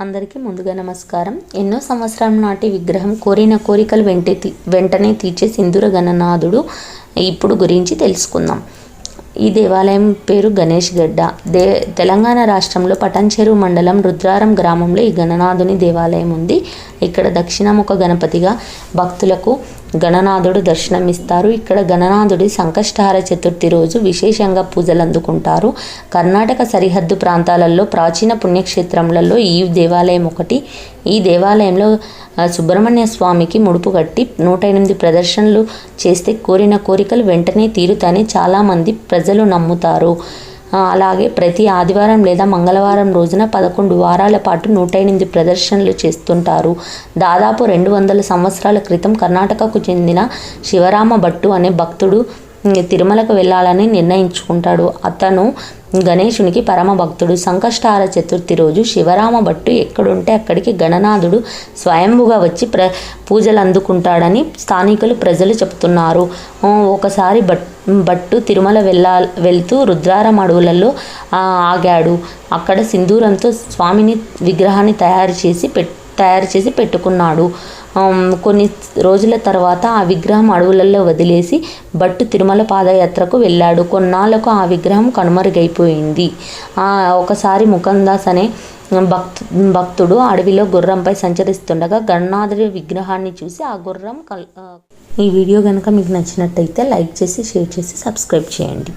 అందరికీ ముందుగా నమస్కారం. ఎన్నో సంవత్సరాల నాటి విగ్రహం కోరిన కోరికలు వెంటే తీ- వెంటనే తీర్చే సింధుర గణనాథుడు ఇప్పుడు గురించి తెలుసుకుందాం. ఈ దేవాలయం పేరు గణేష్ గడ్డ. దే తెలంగాణ రాష్ట్రంలో పటంచెరు మండలం రుద్రారం గ్రామంలో ఈ గణనాథుని దేవాలయం ఉంది. ఇక్కడ దక్షిణముఖ గణపతిగా భక్తులకు గణనాథుడు దర్శనమిస్తారు. ఇక్కడ గణనాథుడి సంకష్టహార చతుర్థి రోజు విశేషంగా పూజలు అందుకుంటారు. కర్ణాటక సరిహద్దు ప్రాంతాలలో ప్రాచీన పుణ్యక్షేత్రములలో ఈ దేవాలయం ఒకటి. ఈ దేవాలయంలో సుబ్రహ్మణ్య స్వామికి ముడుపు కట్టి నూట ఎనిమిది ప్రదర్శనలు చేస్తే కోరిన కోరికలు వెంటనే తీరుతాయని చాలామంది ప్రజలు నమ్ముతారు. అలాగే ప్రతి ఆదివారం లేదా మంగళవారం రోజున పదకొండు వారాల పాటు నూట ఎనిమిది ప్రదర్శనలు చేస్తుంటారు. దాదాపు రెండు వందల సంవత్సరాల క్రితం కర్ణాటకకు చెందిన శివరామ భట్టు అనే భక్తుడు తిరుమలకు వెళ్ళాలని నిర్ణయించుకుంటాడు. అతను గణేశునికి పరమ భక్తుడు చతుర్థి రోజు శివరామ భట్టు ఎక్కడుంటే అక్కడికి గణనాథుడు స్వయంభుగా వచ్చి ప్ర పూజలు అందుకుంటాడని స్థానికులు ప్రజలు చెప్తున్నారు ఒకసారి భట్ భట్టు తిరుమల వెళ్ళా వెళ్తూ రుద్రారం అడవులలో ఆగాడు. అక్కడ సింధూరంతో స్వామిని విగ్రహాన్ని తయారు చేసి పెట్ తయారు చేసి పెట్టుకున్నాడు. కొన్ని రోజుల తర్వాత ఆ విగ్రహం అడవులలో వదిలేసి భట్టు తిరుమల పాదయాత్రకు వెళ్ళాడు. కొన్నాళ్ళకు ఆ విగ్రహం కనుమరుగైపోయింది. ఒకసారి ముకందాస్ అనే భక్తు భక్తుడు అడవిలో గుర్రంపై సంచరిస్తుండగా గణనాథుడి విగ్రహాన్ని చూసి ఆ గుర్రం కల్ ఈ వీడియో కనుక మీకు నచ్చినట్టయితే లైక్ చేసి షేర్ చేసి సబ్స్క్రైబ్ చేయండి.